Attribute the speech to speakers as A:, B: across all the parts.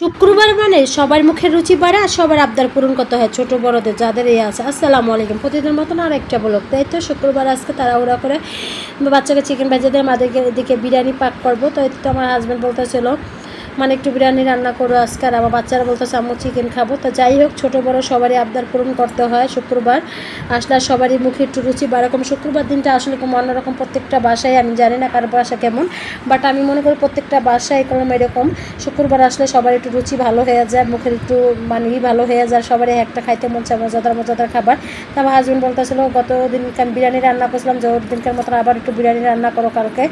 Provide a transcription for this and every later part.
A: শুক্রবার মানে সবার মুখের রুচি বাড়ে আর সবার আবদার পূরণ করতে হয় ছোট বড়দের যাদের এই আছে। আসসালামু আলাইকুম। প্রতিদিনের মতন আর একটা ব্লগ। তাই তো শুক্রবার আজকে ওরা করে বাচ্চাকে চিকেন ভেজে দিয়ে, মাদেরকে এদিকে বিরিয়ানি পাক করব। তো তো আমার হাজব্যান্ড বলতেছিল মানে একটু বিরিয়ানি রান্না করো আজকে, আর আমার বাচ্চারা বলতেছে, আম্মু চিকেন খাব। তো যাই হোক, ছোটো বড়ো সবারই আবদার পূরণ করতে হয় শুক্রবার। আসলে সবারই মুখে একটু রুচি বা এরকম শুক্রবার দিনটা আসলে কোনো অন্যরকম প্রত্যেকটা বাসায়, আমি জানি না কার বাসা কেমন বাট আমি মনে করি প্রত্যেকটা বাসায় এরকম এরকম। শুক্রবার আসলে সবার একটু রুচি ভালো হয়ে যায়, মুখের একটু মানে ভালো হয়ে যায়, সবারই একটা খাইতে মন চায় মজাদার মজাদার খাবার। তা আমার হাজব্যান্ড বলতেছিল, গত দিনকে আমি বিরিয়ানি রান্না করছিলাম, যে ওর দিনকার মতন আবার একটু বিরিয়ানি রান্না করো কালকে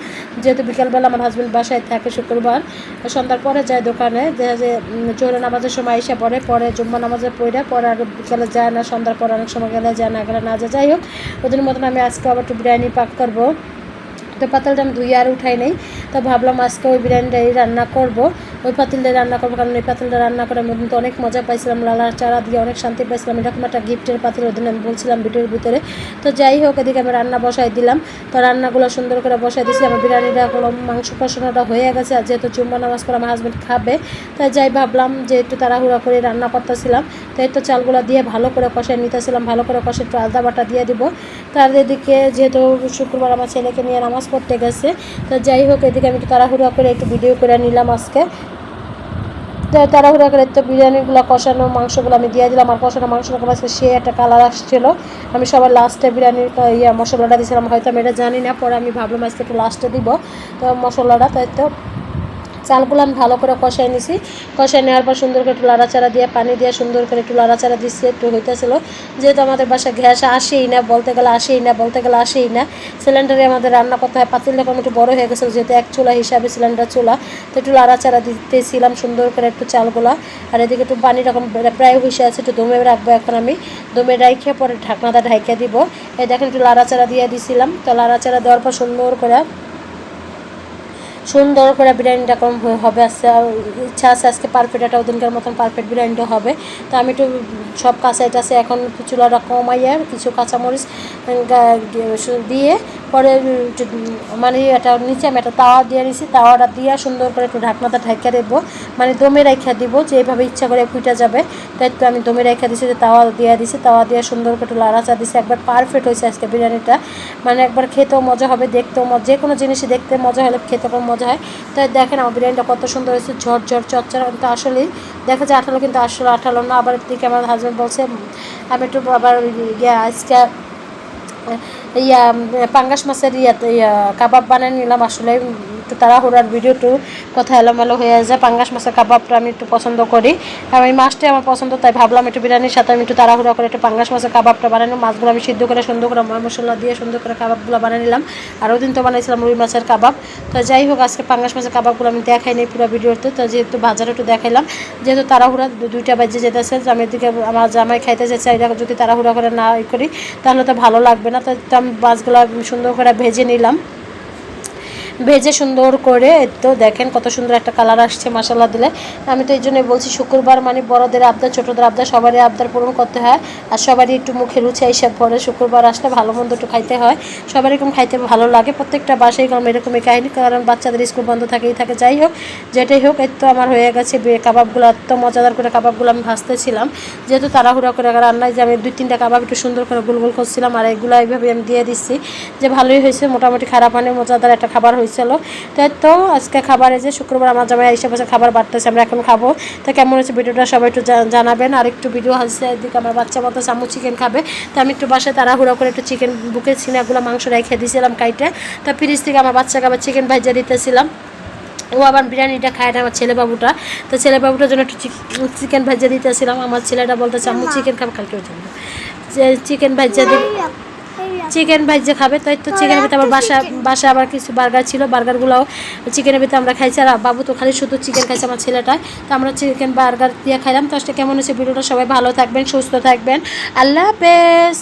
A: যেহেতু বিকালবেলা আমার হাজব্যান্ড বাসায় থাকে শুক্রবার, সন্ধ্যার পরে যায় দোকানে যায় জোহরে নামাজের সময় এসে পড়ে, পরে জুম্মা নামাজে পড়ে, পরে আর বিকালে যায় না, সন্ধ্যার পরে অনেক সময় গেলে যায় না, গেলে না যায়। যাই হোক, ওদের মতন আমি আজকে আবার একটু বিরিয়ানি পাক করব। তো পাতালটা আমি ধুয়ে আর উঠাই নেই। তো ভাবলাম আজকে ওই বিরিয়ানিটাই রান্না করব। ওই পাতিলটা রান্না করব কারণ ওই পাতিলটা রান্না করে আমি কিন্তু অনেক মজা পাইছিলাম লালা চারা দিয়ে অনেক শান্তি পাইছিলাম, এরকম একটা গিফটের পাতিল ওদিন আমি বলছিলাম ভিডিওর ভিতরে। তো যাই হোক, এদিকে আমি রান্না বসাই দিলাম। তো রান্নাগুলো সুন্দর করে বসাই দিয়েছিলাম আমার বিরিয়ানিটা হলো মাংস কষানোটা হয়ে গেছে আর যেহেতু চুম্বা নামাজ করে আমার হাজব্যান্ড খাবে, তাই যাই ভাবলাম যে একটু তাড়াহুড়া করে রান্না করতেছিলাম। তো এই তো চালগুলো দিয়ে ভালো করে কষাই নিতেছিলাম, ভালো করে কষে একটু আদা বাটা দিয়ে দিব। তার এদিকে যেহেতু শুক্রবার আমার ছেলেকে নিয়ে নামাজ পড়তে গেছে। তো যাই হোক, এদিকে আমি একটু তাড়াহুড়া করে একটু ভিডিও করে নিলাম আজকে। তাড়াহুড়া করে তো বিরিয়ানিগুলো কষানো, মাংসগুলো আমি দিয়ে দিলাম। আর কষানো মাংসগুলো আজকে সে একটা কালার আসছিল। আমি সবার লাস্টে বিরিয়ানির ইয়ে মশলাটা দিয়েছিলাম। হয়তো আমি এটা জানি না, পরে আমি ভাবলাম আজকে একটু লাস্টে দিব। তো মশলাটা, তাই তো চালগুলো আমি ভালো করে কষাই নিছি। কষাই নেওয়ার পর সুন্দর করে একটু লাড়াচাড়া দিয়ে, পানি দিয়ে সুন্দর করে একটু লাড়াচাড়া দিচ্ছি একটু হইতেছিল। যেহেতু আমাদের বাসায় গ্যাস আসেই না, বলতে গেলে আসেই না, বলতে গেলে আসেই না, সিলিন্ডারে আমাদের রান্না করতে হয়। পাতিল যখন একটু বড় হয়ে গেছিল, যেহেতু এক চুলা হিসাবে সিলিন্ডার চুলা, তো একটু লাড়াচাড়া দিতেছিলাম সুন্দর করে একটু চালগুলা। আর এদিকে একটু পানি রকম প্রায় হইসে আছে, একটু দমে রাখব এখন আমি। দমে রাইখে পরে ঢাকনাটা ঢাইকে দিব। এই দেখেন একটু লাড়াচাড়া দিয়ে দিছিলাম। তো লাড়াচাড়া দেওয়ার পর সুন্দর করে সুন্দর করে বিরিয়ানিটা কম হবে। আজকে আর ইচ্ছা আছে আজকে পারফেক্ট একটা ওদিনকার মতন পারফেক্ট বিরিয়ানিটা হবে। তো আমি একটু সব কাঁচা টাছে এখন চুলাটা কমাইয়া কিছু কাঁচামরিচ দিয়ে পরে মানে এটা নিচে আমি একটা তাওয়া দিয়ে নিছি। তাওয়াটা দিয়ে সুন্দর করে একটু ঢাকনাটা ঢাকা দেবো। মানে দমে রেখা দিব, যে এইভাবে ইচ্ছা করে ফুটে যাবে। তাই তো আমি দমে রেখা দিছি যে তাওয়া দিয়ে দিছি। তাওয়া দিয়ে সুন্দর করে একটু লাড়াচা দিছি। একবার পারফেক্ট হয়েছে আজকে বিরিয়ানিটা। মানে একবার খেতেও মজা হবে, দেখতেও মজা যে কোনো জিনিসই দেখতে মজা হলে খেতে মজা হয় তাই দেখেন আমার বিরিয়ানিটা কত সুন্দর হয়েছে ঝড় চচ্চড়া। কিন্তু আসলেই দেখা যায় আঠালো কিন্তু আসলে আঠালো না। আবার দিকে আমার হাজব্যান্ড বলছে আমি একটু আবার গিয়ে আজকে ইয়া পাঙ্গাস মাছের ইয়া ইয়া, কাবাব বানিয়ে নিলাম আসলে। একটু তাড়াহুড়ার ভিডিও একটু কথা এলোমেলো হয়ে যায়। পাঙ্গাস মাছের কাবাবটা আমি একটু পছন্দ করি। আর এই মাছটাই আমার পছন্দ, তাই ভাবলাম একটু বিরিয়ানির সাথে আমি একটু তাড়াহুড়া করে একটু পাঙ্গাস মাছের কাবাবটা বানানো মাছগুলো আমি সিদ্ধ করে সুন্দর করে ময় মশলা দিয়ে সুন্দর করে কাবাবগুলো বানিয়ে নিলাম। আর দিন তো বানাইছিলাম রুই মাছের কাবাব। তো যাই হোক, আজকে পাঙ্গাস মাছের কাবাবগুলো আমি দেখাই নাই পুরো ভিডিওতে। তো যেহেতু বাজারে একটু দেখাইলাম, যেহেতু তাড়াহুড়া দুইটা বাজে যেতেছে আমি এদিকে আমার জামাই খাইতে যাচ্ছে এটা যদি তাড়াহুড়া করে না ই করি, তাহলে তো ভালো লাগবে না। তো মাছগুলো সুন্দর করে ভেজে নিলাম। ভেজে সুন্দর করে, এই তো দেখেন কত সুন্দর একটা কালার আসছে মশলা দিলে। আমি তো এই জন্যই বলছি, শুক্রবার মানে বড়দের আবদার, ছোটদের আবদার, সবারই আবদার পূরণ করতে হয়। আর সবারই একটু মুখে রুচি এইসব পরে শুক্রবার আসলে ভালো মন্দ একটু খাইতে হয়। সবার এরকম খাইতে ভালো লাগে, প্রত্যেকটা বাসায় কম এরকমই কাহিনী। কারণ বাচ্চাদের স্কুল বন্ধ থাকেই থাকে, যাই হোক, যেটাই হোক, এই তো আমার হয়ে গেছে কাবাবগুলো, এত মজাদার করে কাবাবগুলো আমি ভাজতেছিলাম। যেহেতু তাড়াহুড়া করে রান্নায় যে আমি দুই তিনটা কাবাব একটু সুন্দর করে গোল গোল করছিলাম, আর এগুলো এইভাবে আমি দিয়ে দিচ্ছি। যে ভালোই হয়েছে, মোটামুটি খারাপ মানে মজাদার একটা খাবার হয়েছিল। তাই তো আজকে খাবারে যে শুক্রবার আমার জামাই এসে বসে খাবার বাড়তেছে আমরা এখন খাব। তো কেমন হচ্ছে ভিডিওটা সবাই একটু জানাবেন। আর একটু ভিডিও হাসছে এদিকে আমার বাচ্চা মতো চামচ চিকেন খাবে। তো আমি একটু বাসায় তাড়াহুড়া করে একটু চিকেন বুকে ছিনাগুলো মাংস রেখে দিয়েছিলাম কাইটে। তো ফ্রিজ থেকে আমার বাচ্চাকে আবার চিকেন ভাইজা দিতেছিলাম। ও আবার বিরিয়ানিটা খায় না আমার ছেলে বাবুটা তো ছেলে বাবুটার জন্য একটু চিকেন ভাজা দিতেছিলাম। আমার ছেলেটা বলতেছে আম্মু চিকেন খাবে কালকে ওই জন্য। যে চিকেন ভাজা দিই চিকেন ভাজা খাবে, তাই তো চিকেনের ভিতরে আমার বাসা বাসা আবার কিছু বার্গার ছিল বার্গারগুলোও চিকেনের ভিতরে আমরা খাইছি। আর বাবু তো খালি শুধু চিকেন খাইছে আমার ছেলেটাই। তো আমরা চিকেন বার্গার দিয়ে খাইলাম। তো আজকে কেমন হচ্ছে ভিডিওটা সবাই ভালো থাকবেন, সুস্থ থাকবেন। আল্লাহ হাফেজ।